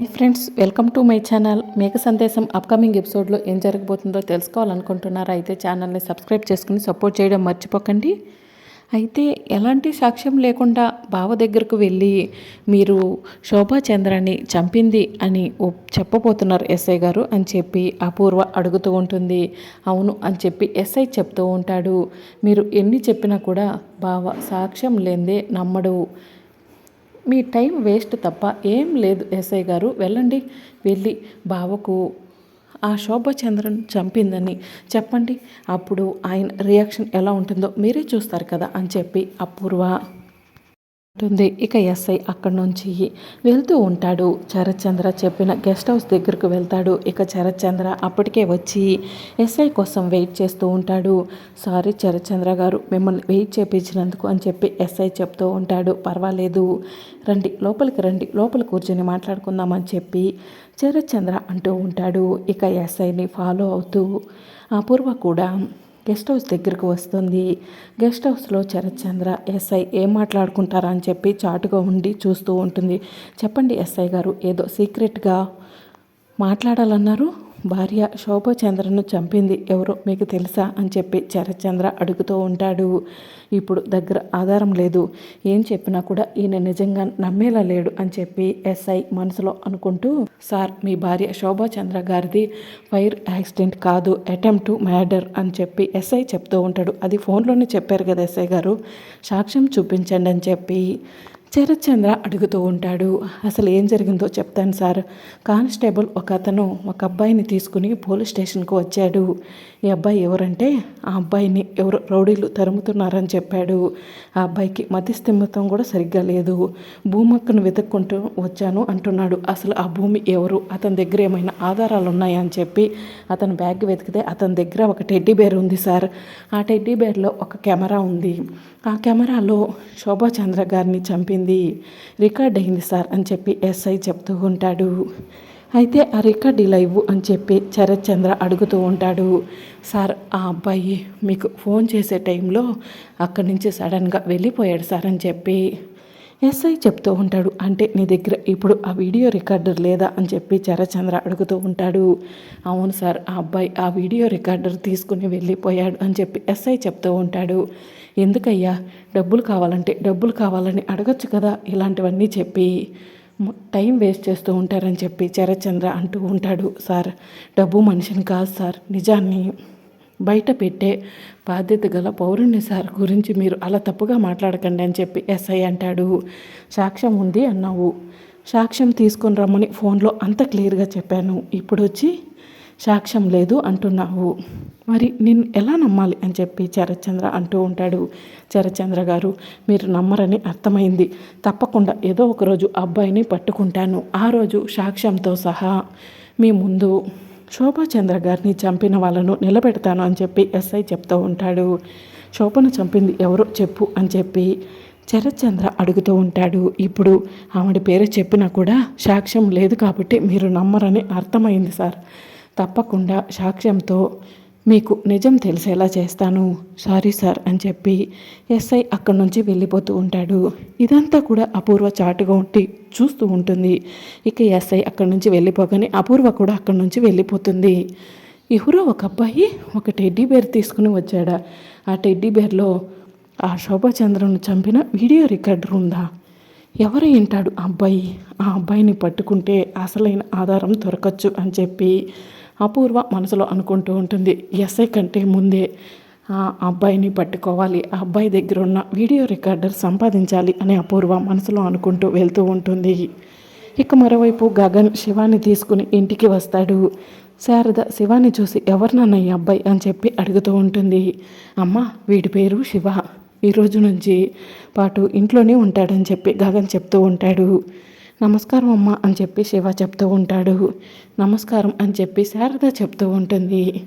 Hi friends welcome to my channel. మేక సందేశం upcoming ఎపిసోడ్లో ఏం జరగబోతుందో తెలుసుకోవాలనుకుంటున్నారా? అయితే ఛానల్ని సబ్స్క్రైబ్ చేసుకుని సపోర్ట్ చేయడం మర్చిపోకండి. అయితే ఎలాంటి సాక్ష్యం లేకుండా బావ దగ్గరకు వెళ్ళి మీరు శోభాచంద్రాన్ని చంపింది అని చెప్పబోతున్నారు ఎస్ఐ గారు అని చెప్పి అపూర్వ అడుగుతూ ఉంటుంది. అవును అని చెప్పి ఎస్ఐ చెప్తూ ఉంటాడు. మీరు ఎన్ని చెప్పినా కూడా బావ సాక్ష్యం లేదే నమ్మడు. మీ టైం వేస్ట్ తప్ప ఏం లేదు ఎస్ఐ గారు. వెళ్ళండి వెళ్ళి బావకు ఆ శోభచంద్రన్ చంపిందని చెప్పండి. అప్పుడు ఆయన రియాక్షన్ ఎలా ఉంటుందో మీరే చూస్తారు కదా అని చెప్పి అపూర్వ ఉంటుంది. ఇక ఎస్ఐ అక్కడి నుంచి వెళ్తూ ఉంటాడు. చరచంద్ర చెప్పిన గెస్ట్ హౌస్ దగ్గరకు వెళ్తాడు. ఇక చరచంద్ర అప్పటికే వచ్చి ఎస్ఐ కోసం వెయిట్ చేస్తూ ఉంటాడు. సారీ చరచంద్ర గారు మిమ్మల్ని వెయిట్ చేపించినందుకు అని చెప్పి ఎస్ఐ చెప్తూ ఉంటాడు. పర్వాలేదు. రండి లోపలికి రండి లోపల కూర్చొని మాట్లాడుకుందామని చెప్పి చరచంద్ర అంటూ ఉంటాడు. ఇక ఎస్ఐని ఫాలో అవుతూ అపూర్వ కూడా గెస్ట్ హౌస్ దగ్గరకు వస్తుంది. గెస్ట్ హౌస్లో చరత్చంద్ర ఎస్ఐ ఏం మాట్లాడుకుంటారా అని చెప్పి చాటుగా ఉండి చూస్తూ ఉంటుంది. చెప్పండి ఎస్ఐ గారు ఏదో సీక్రెట్గా మాట్లాడాలన్నారు? భార్య శోభచంద్రను చంపింది ఎవరో మీకు తెలుసా అని చెప్పి చరచంద్ర అడుగుతూ ఉంటాడు. ఇప్పుడు దగ్గర ఆధారం లేదు. ఏం చెప్పినా కూడా ఈయన నిజంగా నమ్మేలా లేడు అని చెప్పి ఎస్ఐ మనసులో అనుకుంటూ సార్ మీ భార్య శోభాచంద్ర గారిది ఫైర్ యాక్సిడెంట్ కాదు అటెంప్ట్ మ్యాడర్ అని చెప్పి ఎస్ఐ చెప్తూ ఉంటాడు. అది ఫోన్లోనే చెప్పారు కదా ఎస్ఐ గారు. సాక్ష్యం చూపించండి అని చెప్పి శరత్చంద్ర అడుగుతూ ఉంటాడు అసలు ఏం జరిగిందో చెప్తాను సార్. కానిస్టేబుల్ ఒక అతను ఒక అబ్బాయిని తీసుకుని పోలీస్ స్టేషన్కు వచ్చాడు. ఈ అబ్బాయి ఎవరంటే ఆ అబ్బాయిని ఎవరు రౌడీలు తరుముతున్నారని చెప్పాడు. ఆ అబ్బాయికి మతిస్థిమితం కూడా సరిగ్గా లేదు. భూమక్కను వెతుక్కుంటూ వచ్చాను అంటున్నాడు. అసలు ఆ భూమి ఎవరు? అతని దగ్గర ఏమైనా ఆధారాలు ఉన్నాయా అని చెప్పి అతను బ్యాగ్ వెతికితే అతని దగ్గర ఒక టెడ్డీ బేర్ ఉంది సార్. ఆ టెడ్డీ బేర్లో ఒక కెమెరా ఉంది. ఆ కెమెరాలో శోభాచంద్ర గారిని చంపి జరిగింది. రికార్డ్ అయింది సార్ అని చెప్పి ఎస్ఐ చెప్తూ ఉంటాడు. అయితే ఆ రికార్డ్ లైవ్ అని చెప్పి చరచంద్ర అడుగుతూ ఉంటాడు. సార్ ఆ అబ్బాయి మీకు ఫోన్ చేసే టైంలో అక్కడి నుంచి సడన్గా వెళ్ళిపోయాడు సార్ అని చెప్పి ఎస్ఐ చెప్తూ ఉంటాడు అంటే నీ దగ్గర ఇప్పుడు ఆ వీడియో రికార్డర్ లేదా? అని చెప్పి చరచంద్ర అడుగుతూ ఉంటాడు. అవును సార్ ఆ అబ్బాయి ఆ వీడియో రికార్డర్ తీసుకుని వెళ్ళిపోయాడు అని చెప్పి ఎస్ఐ చెప్తూ ఉంటాడు. ఎందుకయ్యా? డబ్బులు కావాలంటే డబ్బులు కావాలని అడగచ్చు కదా? ఇలాంటివన్నీ చెప్పి టైం వేస్ట్ చేస్తూ ఉంటారని చెప్పి చరచంద్ర అంటూ ఉంటాడు. సార్ డబ్బు మనిషిని కాదు సార్ నిజాన్ని బయట పెట్టే బాధ్యత గల పౌరుణ్ణి సార్ గురించి మీరు అలా తప్పుగా మాట్లాడకండి అని చెప్పి ఎస్ఐ అంటాడు. సాక్ష్యం ఉంది అన్నావు. సాక్ష్యం తీసుకొని రమ్మని ఫోన్లో అంత క్లియర్గా చెప్పాను. ఇప్పుడు వచ్చి సాక్ష్యం లేదు అంటున్నావు. మరి నేను ఎలా నమ్మాలి అని చెప్పి చరచంద్ర అంటూ ఉంటాడు. చరచంద్ర గారు మీరు నమ్మరని అర్థమైంది. తప్పకుండా ఏదో ఒకరోజు అబ్బాయిని పట్టుకుంటాను. ఆ రోజు సాక్ష్యంతో సహా మీ ముందు శోభాచంద్ర గారిని చంపిన వాళ్ళను నిలబెడతాను అని చెప్పి ఎస్ఐ చెప్తూ ఉంటాడు. శోభను చంపింది ఎవరో చెప్పు అని చెప్పి శరత్చంద్ర అడుగుతూ ఉంటాడు. ఇప్పుడు ఆవిడ పేరు చెప్పినా కూడా సాక్ష్యం లేదు కాబట్టి మీరు నమ్మరని అర్థమైంది సార్. తప్పకుండా సాక్ష్యంతో మీకు నిజం తెలిసేలా చేస్తాను. సారీ సార్ అని చెప్పి ఎస్ఐ అక్కడి నుంచి వెళ్ళిపోతూ ఉంటాడు. ఇదంతా కూడా అపూర్వ చాటుగా ఉండి చూస్తూ ఉంటుంది. ఇక ఎస్ఐ అక్కడి నుంచి వెళ్ళిపోగానే అపూర్వ కూడా అక్కడి నుంచి వెళ్ళిపోతుంది. ఎవరో ఒక అబ్బాయి ఒక టెడ్డీ బేర్ తీసుకుని వచ్చాడా. ఆ టెడ్డీ బేర్లో ఆ శోభాచంద్రను చంపిన వీడియో రికార్డర్ ఉందా? ఎవరు వింటాడు అబ్బాయి? ఆ అబ్బాయిని పట్టుకుంటే అసలైన ఆధారం దొరకచ్చు అని చెప్పి అపూర్వ మనసులో అనుకుంటూ ఉంటుంది. ఎస్ఐ కంటే ముందే ఆ అబ్బాయిని పట్టుకోవాలి ఆ అబ్బాయి దగ్గర ఉన్న వీడియో రికార్డర్ సంపాదించాలి అని అపూర్వ మనసులో అనుకుంటూ వెళ్తూ ఉంటుంది. ఇక మరోవైపు గగన్ శివాన్ని తీసుకుని ఇంటికి వస్తాడు. శారద శివాన్ని చూసి ఎవరినన్న ఈ అబ్బాయి? అని చెప్పి అడుగుతూ ఉంటుంది. అమ్మ వీడి పేరు శివ. ఈరోజు నుంచి పాటు ఇంట్లోనే ఉంటాడని చెప్పి గగన్ చెప్తూ ఉంటాడు. నమస్కారం అమ్మ అని చెప్పి శివ చెప్తూ ఉంటాడు. నమస్కారం అని చెప్పి శారద చెప్తూ ఉంటుంది.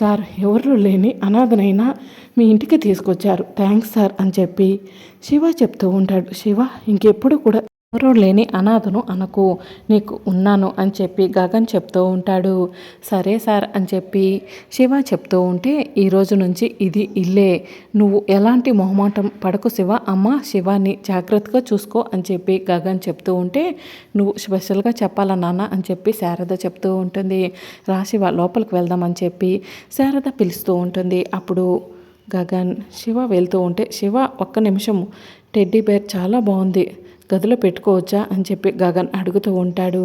సార్ ఎవరు లేని అనాథనైనా మీ ఇంటికి తీసుకొచ్చారు. థ్యాంక్స్ సార్ అని చెప్పి శివ చెప్తూ ఉంటాడు. శివ ఇంకెప్పుడు కూడా ఎవరో లేని అనాథను అనకు. నీకు ఉన్నాను అని చెప్పి గగన్ చెప్తూ ఉంటాడు. సరే సార్ అని చెప్పి శివ చెప్తూ ఉంటే ఈ రోజు నుంచి ఇది ఇల్లే. నువ్వు ఎలాంటి మొహమాటం పడకు శివ. అమ్మ శివాని జాగ్రత్తగా చూసుకో అని చెప్పి గగన్ చెప్తూ ఉంటే నువ్వు స్పెషల్గా చెప్పాలా నాన్న అని చెప్పి శారద చెప్తూ ఉంటుంది. రా శివ లోపలికి వెళ్దామని చెప్పి శారద పిలుస్తూ ఉంటుంది. అప్పుడు గగన్ శివ వెళ్తూ ఉంటే శివ ఒక్క నిమిషం. టెడ్డీ బేర్ చాలా బాగుంది. గదిలో పెట్టుకోవచ్చా అని చెప్పి గగన్ అడుగుతూ ఉంటాడు.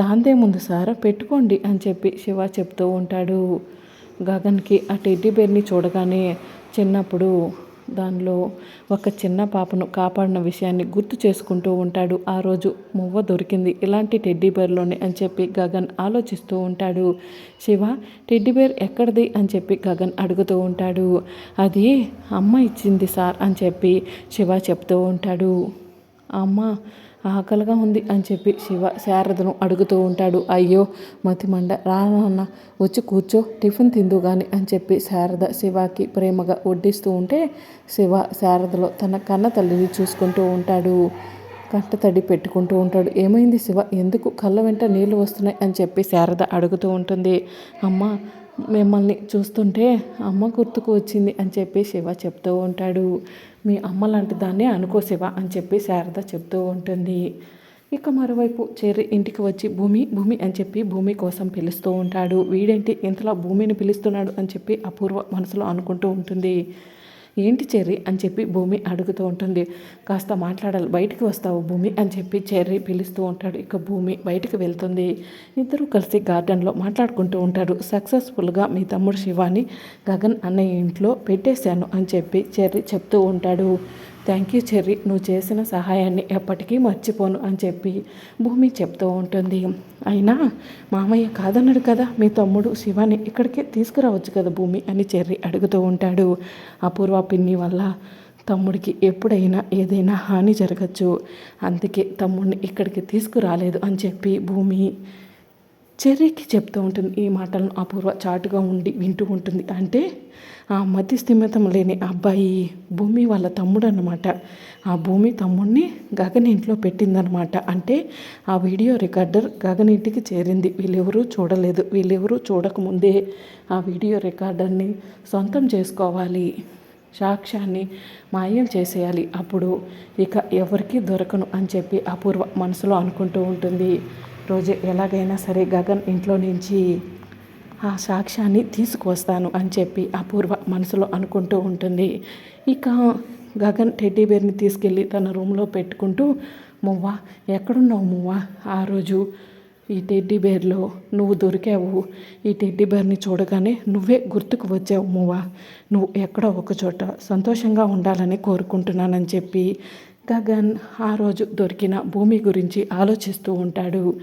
దాందే ముందు సార్ పెట్టుకోండి అని చెప్పి శివ చెప్తూ ఉంటాడు. గగన్కి ఆ టెడ్డీ బేర్ని చూడగానే చిన్నప్పుడు దానిలో ఒక చిన్న పాపను కాపాడిన విషయాన్ని గుర్తు చేసుకుంటూ ఉంటాడు. ఆ రోజు మువ్వ దొరికింది ఇలాంటి టెడ్డీ బేర్లోనే అని చెప్పి గగన్ ఆలోచిస్తూ ఉంటాడు. శివ టెడ్డీ బేర్ ఎక్కడిది అని చెప్పి గగన్ అడుగుతూ ఉంటాడు. అది అమ్మ ఇచ్చింది సార్ అని చెప్పి శివ చెప్తూ ఉంటాడు. అమ్మ ఆకలిగా ఉంది అని చెప్పి శివ శారదను అడుగుతూ ఉంటాడు. అయ్యో మతిమండ రా నాన్న వచ్చి కూర్చో టిఫిన్ తిందు కానీ అని చెప్పి శారద శివకి ప్రేమగా వడ్డిస్తూ ఉంటే శివ శారదలో తన కన్న తల్లిని చూసుకుంటూ ఉంటాడు. కంట తడి పెట్టుకుంటూ ఉంటాడు. ఏమైంది శివ? ఎందుకు కళ్ళ వెంట నీళ్ళు వస్తున్నాయి అని చెప్పి శారద అడుగుతూ ఉంటుంది. అమ్మ మిమ్మల్ని చూస్తుంటే అమ్మ గుర్తుకు వచ్చింది అని చెప్పి శివ చెప్తూ ఉంటాడు. మీ అమ్మ లాంటి దాన్నే అనుకో శివ అని చెప్పి శారద చెప్తూ ఉంటుంది. ఇక మరోవైపు చెర్రి ఇంటికి వచ్చి భూమి భూమి అని చెప్పి భూమి కోసం పిలుస్తూ ఉంటాడు. వీడేంటి ఇంతలా భూమిని పిలుస్తున్నాడు అని చెప్పి అపూర్వ మనసులో అనుకుంటూ ఉంటుంది. ఏంటి చెర్రీ అని చెప్పి భూమి అడుగుతూ ఉంటుంది. కాస్త మాట్లాడాలి. బయటికి వస్తావు భూమి అని చెప్పి చెర్రీ పిలుస్తూ ఉంటాడు. ఇక భూమి బయటికి వెళ్తుంది. ఇద్దరు కలిసి గార్డెన్లో మాట్లాడుకుంటూ ఉంటారు. సక్సెస్ఫుల్గా మీ తమ్ముడు శివాని గగన్ అన్నయ్య ఇంట్లో పెట్టేశాను అని చెప్పి చెర్రీ చెప్తూ ఉంటాడు. థ్యాంక్ యూ చెర్రీ నువ్వు చేసిన సహాయాన్ని ఎప్పటికీ మర్చిపోను అని చెప్పి భూమి చెప్తూ ఉంటుంది. అయినా మామయ్య కాదన్నాడు కదా మీ తమ్ముడు శివాని ఇక్కడికి తీసుకురావచ్చు కదా భూమి అని చెర్రీ అడుగుతూ ఉంటాడు. అపూర్వ పిన్ని వల్ల తమ్ముడికి ఎప్పుడైనా ఏదైనా హాని జరగచ్చు. అందుకే తమ్ముడిని ఇక్కడికి తీసుకురాలేదు అని చెప్పి భూమి చెర్రీకి చెప్తూ ఉంటుంది ఈ మాటలను అపూర్వ చాటుగా ఉండి వింటూ ఉంటుంది. అంటే ఆ మధ్య స్థిమితం లేని అబ్బాయి భూమి వాళ్ళ తమ్ముడు అనమాట ఆ భూమి తమ్ముడిని గగన్ ఇంట్లో పెట్టిందనమాట అంటే ఆ వీడియో రికార్డర్ గగన్ ఇంటికి చేరింది. వీళ్ళెవరూ చూడలేదు. వీళ్ళెవరూ చూడకముందే ఆ వీడియో రికార్డర్ని సొంతం చేసుకోవాలి. సాక్ష్యాన్ని మాయం చేసేయాలి. అప్పుడు ఇక ఎవరికీ దొరకను అని చెప్పి అపూర్వ మనసులో అనుకుంటూ ఉంటుంది. రోజు ఎలాగైనా సరే గగన్ ఇంట్లో నుంచి ఆ సాక్ష్యాన్ని తీసుకువస్తాను అని చెప్పి అపూర్వ మనసులో అనుకుంటూ ఉంటుంది. ఇక గగన్ టెడ్డీ బేర్ని తీసుకెళ్ళి తన రూమ్లో పెట్టుకుంటూ మువ్వ ఎక్కడున్నావు మువ్వ? ఆ రోజు ఈ టెడ్డీ బేర్లో నువ్వు దొరికావు. ఈ టెడ్డీ బేర్ని చూడగానే నువ్వే గుర్తుకు వచ్చావు మువ్వ. నువ్వు ఎక్కడో ఒక చోట సంతోషంగా ఉండాలని కోరుకుంటున్నానని చెప్పి గగన్ ఆ రోజు దొరికిన భూమి గురించి ఆలోచిస్తూ ఉంటాడు.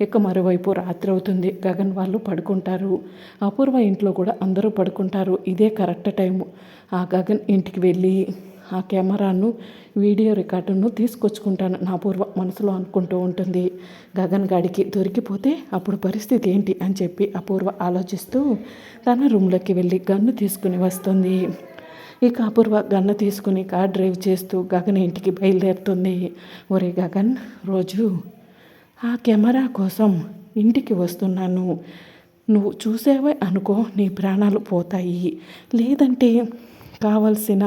ఇక మరోవైపు రాత్రి అవుతుంది గగన్ వాళ్ళు పడుకుంటారు. అపూర్వ ఇంట్లో కూడా అందరూ పడుకుంటారు. ఇదే కరెక్ట్ టైము. ఆ గగన్ ఇంటికి వెళ్ళి ఆ కెమెరాను వీడియో రికార్డును తీసుకొచ్చుకుంటాను. నా పూర్వ మనసులో అనుకుంటూ ఉంటుంది. గగన్ గాడికి దొరికిపోతే అప్పుడు పరిస్థితి ఏంటి అని చెప్పి అపూర్వ ఆలోచిస్తూ తన రూమ్లోకి వెళ్ళి గన్ను తీసుకుని వస్తుంది. ఇక అపూర్వ గన్న తీసుకుని కార్ డ్రైవ్ చేస్తూ గగన్ ఇంటికి బయలుదేరుతుంది. ఒరే గగన్ రోజు ఆ కెమెరా కోసం ఇంటికి వస్తున్నాను. నువ్వు చూసేవే అనుకో నీ ప్రాణాలు పోతాయి. లేదంటే కావలసిన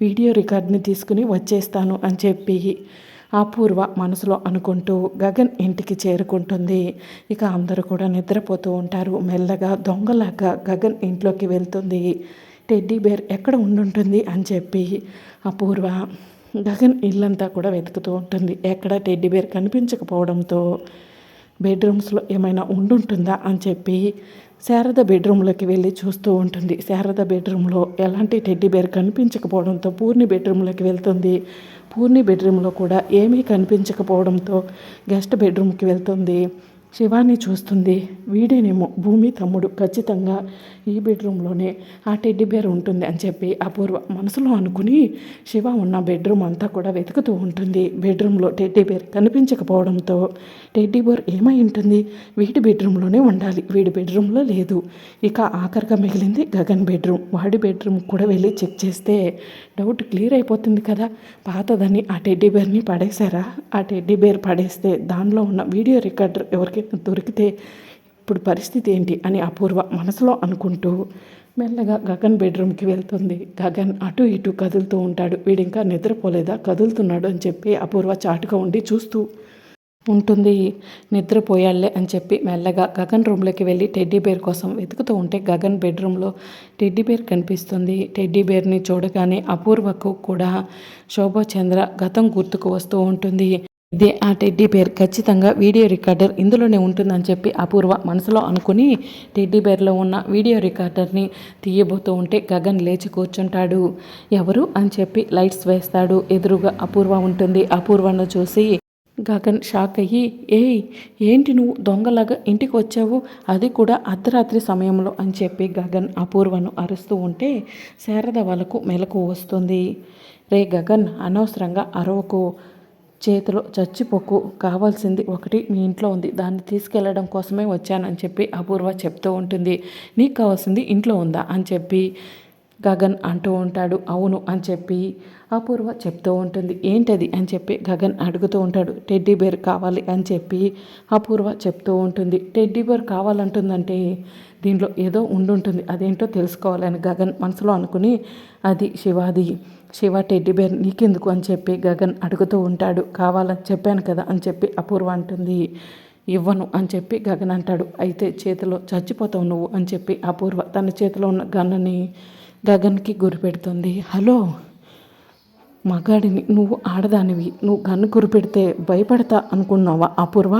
వీడియో రికార్డ్ని తీసుకుని వచ్చేస్తాను అని చెప్పి అపూర్వ మనసులో అనుకుంటూ గగన్ ఇంటికి చేరుకుంటుంది. ఇక అందరూ కూడా నిద్రపోతూ ఉంటారు. మెల్లగా దొంగలాగా గగన్ ఇంట్లోకి వెళ్తుంది. టెడ్డీ బేర్ ఎక్కడ ఉండుంటుంది అని చెప్పి అపూర్వ గగన్ ఇల్లంతా కూడా వెతుకుతూ ఉంటుంది. ఎక్కడ టెడ్డీ బేర్ కనిపించకపోవడంతో బెడ్రూమ్స్లో ఏమైనా ఉండుంటుందా అని చెప్పి శారద బెడ్రూమ్లోకి వెళ్ళి చూస్తూ ఉంటుంది. శారద బెడ్రూమ్లో ఎలాంటి టెడ్డీ బేర్ కనిపించకపోవడంతో పూర్ణి బెడ్రూమ్లోకి వెళ్తుంది. పూర్ణి బెడ్రూమ్లో కూడా ఏమీ కనిపించకపోవడంతో గెస్ట్ బెడ్రూమ్కి వెళ్తుంది. శివాన్ని చూస్తుంది. వీడేనేమో భూమి తమ్ముడు. ఖచ్చితంగా ఈ బెడ్రూమ్లోనే ఆ టెడ్డీ బేర్ ఉంటుంది అని చెప్పి అపూర్వ మనసులో అనుకుని శివ ఉన్న బెడ్రూమ్ అంతా కూడా వెతుకుతూ ఉంటుంది. బెడ్రూమ్లో టెడ్డీ బేర్ కనిపించకపోవడంతో టెడ్డీ బేర్ ఏమై ఉంటుంది? వీడి బెడ్రూమ్లోనే ఉండాలి. వీడి బెడ్రూమ్లో లేదు. ఇక ఆఖరిగా మిగిలింది గగన్ బెడ్రూమ్. వాడి బెడ్రూమ్ కూడా వెళ్ళి చెక్ చేస్తే డౌట్ క్లియర్ అయిపోతుంది కదా. పాతదని ఆ టెడ్డీ బేర్ని పడేశారా? ఆ టెడ్డీ బేర్ పడేస్తే దానిలో ఉన్న వీడియో రికార్డర్ ప్రయత్నం దొరికితే ఇప్పుడు పరిస్థితి ఏంటి అని అపూర్వ మనసులో అనుకుంటూ మెల్లగా గగన్ బెడ్రూమ్కి వెళ్తుంది. గగన్ అటు ఇటు కదులుతూ ఉంటాడు. వీడింకా నిద్రపోలేదా? కదులుతున్నాడు అని చెప్పి అపూర్వ చాటుగా ఉండి చూస్తూ ఉంటుంది. నిద్రపోయాళ్ళే అని చెప్పి మెల్లగా గగన్ రూమ్లోకి వెళ్ళి టెడ్డీ బేర్ కోసం వెతుకుతూ ఉంటే గగన్ బెడ్రూమ్లో టెడ్డీ బేర్ కనిపిస్తుంది. టెడ్డీ బేర్ని చూడగానే అపూర్వకు కూడా శోభాచంద్ర గతం గుర్తుకు వస్తూ ఉంటుంది. ఇదే ఆ టెడ్డీ బేర్ ఖచ్చితంగా వీడియో రికార్డర్ ఇందులోనే ఉంటుందని చెప్పి అపూర్వ మనసులో అనుకుని టెడ్డీ బేర్లో ఉన్న వీడియో రికార్డర్ని తీయబోతూ ఉంటే గగన్ లేచి కూర్చుంటాడు. ఎవరు? అని చెప్పి లైట్స్ వేస్తాడు. ఎదురుగా అపూర్వ ఉంటుంది. అపూర్వను చూసి గగన్ షాక్ అయ్యి ఏయ్ ఏంటి నువ్వు దొంగలాగా ఇంటికి వచ్చావు? అది కూడా అర్ధరాత్రి సమయంలో అని చెప్పి గగన్ అపూర్వను అరుస్తూ ఉంటే శారద వాళ్ళకు మెలకు వస్తుంది. రే గగన్ అనవసరంగా అరవకు. చేతిలో చచ్చిపోకు కావాల్సింది ఒకటి మీ ఇంట్లో ఉంది దాన్ని తీసుకెళ్ళడం కోసమే వచ్చానని చెప్పి అపూర్వ చెప్తూ ఉంటుంది. నీకు కావాల్సింది ఇంట్లో ఉందా? అని చెప్పి గగన్ అంటూ ఉంటాడు. అవును అని చెప్పి అపూర్వ చెప్తూ ఉంటుంది. ఏంటది? అని చెప్పి గగన్ అడుగుతూ ఉంటాడు. టెడ్డీ బేర్ కావాలి అని చెప్పి అపూర్వ చెప్తూ ఉంటుంది. టెడ్డీ బేర్ కావాలంటుందంటే దీనిలో ఏదో ఉండుంటుంది. అదేంటో తెలుసుకోవాలని గగన్ మనసులో అనుకుని అది శివాది. శివ టెడ్డీబేర్ నీకెందుకు అని చెప్పి గగన్ అడుగుతూ ఉంటాడు. కావాలని చెప్పాను కదా అని చెప్పి అపూర్వ అంటుంది. ఇవ్వను అని చెప్పి గగన్ అంటాడు. అయితే చేతిలో చచ్చిపోతావు నువ్వు అని చెప్పి అపూర్వ తన చేతిలో ఉన్న గన్నని గగన్కి గురిపెడుతుంది హలో మగాడిని నువ్వు ఆడదానివి. నువ్వు గన్ను గురిపెడితే భయపడతా అనుకున్నావా అపూర్వ?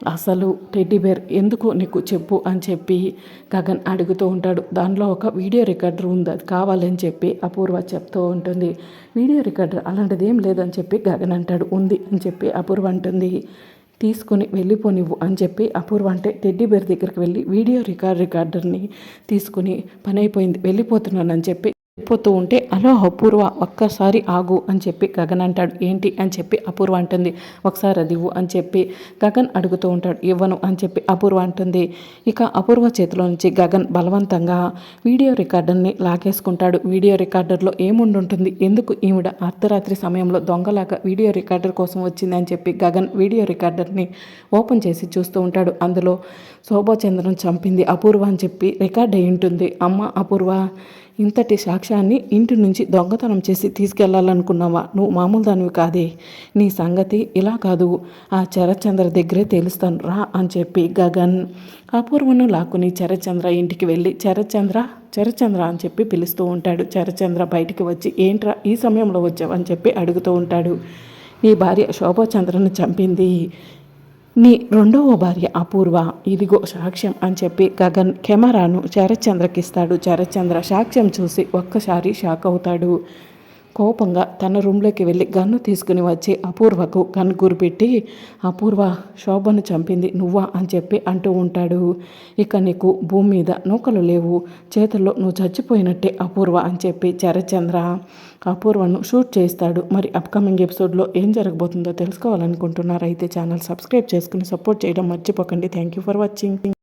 అసలు టెడ్డీ బేర్ ఎందుకు నీకు చెప్పు అని చెప్పి గగన్ అడుగుతూ ఉంటాడు. దానిలో ఒక వీడియో రికార్డర్ ఉంది అది కావాలని చెప్పి అపూర్వ చెప్తూ ఉంటుంది. వీడియో రికార్డర్ అలాంటిది ఏం లేదని చెప్పి గగన్ అంటాడు. ఉంది అని చెప్పి అపూర్వ అంటుంది. తీసుకొని వెళ్ళిపోనివ్వు అని చెప్పి అపూర్వ అంటే టెడ్డీ బేర్ దగ్గరికి వెళ్ళి వీడియో రికార్డ్ రికార్డర్ని తీసుకుని పని అయిపోయింది వెళ్ళిపోతున్నానని చెప్పి వెళ్ళిపోతూ ఉంటే అలో అపూర్వ ఒక్కసారి ఆగు అని చెప్పి గగన్ అంటాడు. ఏంటి? అని చెప్పి అపూర్వ అంటుంది. ఒకసారి అది ఇవ్వు అని చెప్పి గగన్ అడుగుతూ ఉంటాడు. ఇవ్వను అని చెప్పి అపూర్వ అంటుంది. ఇక అపూర్వ చేతిలో నుంచి గగన్ బలవంతంగా వీడియో రికార్డర్ని లాగేసుకుంటాడు. వీడియో రికార్డర్లో ఏముండుంటుంది? ఎందుకు ఈవిడ అర్ధరాత్రి సమయంలో దొంగలాగా వీడియో రికార్డర్ కోసం వచ్చింది అని చెప్పి గగన్ వీడియో రికార్డర్ని ఓపెన్ చేసి చూస్తూ ఉంటాడు. అందులో శోభాచంద్రం చంపింది అపూర్వ అని చెప్పి రికార్డ్ అయి ఉంటుంది. అమ్మ అపూర్వ ఇంతటి సాక్ష్యాన్ని ఇంటి నుంచి దొంగతనం చేసి తీసుకెళ్ళాలనుకున్నావా? నువ్వు మామూలు దానివి కాదే. నీ సంగతి ఇలా కాదు. ఆ చరచంద్ర దగ్గరే తెలుస్తాను. రా అని చెప్పి గగన్ అపూర్వను లాక్కుని చరచంద్ర ఇంటికి వెళ్ళి చరచంద్ర చరచంద్ర అని చెప్పి పిలుస్తూ ఉంటాడు. చరచంద్ర బయటికి వచ్చి ఏంట్రా ఈ సమయంలో వచ్చావు? అని చెప్పి అడుగుతూ ఉంటాడు. నీ భార్య శోభాచంద్రను చంపింది నీ రెండవ భార్య అపూర్వ. ఇదిగో సాక్ష్యం అని చెప్పి గగన్ కెమెరాను శరత్చంద్రకిస్తాడు. శరత్చంద్ర సాక్ష్యం చూసి ఒక్కసారి షాక్ అవుతాడు. కోపంగా తన రూమ్లోకి వెళ్ళి గన్ను తీసుకుని వచ్చి అపూర్వకు గన్ను గురిపెట్టి అపూర్వ శోభను చంపింది నువ్వా? అని చెప్పి అంటూ ఉంటాడు. ఇక నీకు భూమి మీద నూకలు లేవు. చేతుల్లో నువ్వు చచ్చిపోయినట్టే అపూర్వ అని చెప్పి చరచంద్ర అపూర్వను షూట్ చేస్తాడు. మరి అప్కమింగ్ ఎపిసోడ్లో ఏం జరగబోతుందో తెలుసుకోవాలనుకుంటున్నారు అయితే ఛానల్ సబ్స్క్రైబ్ చేసుకుని సపోర్ట్ చేయడం మర్చిపోకండి. Thank you for watching.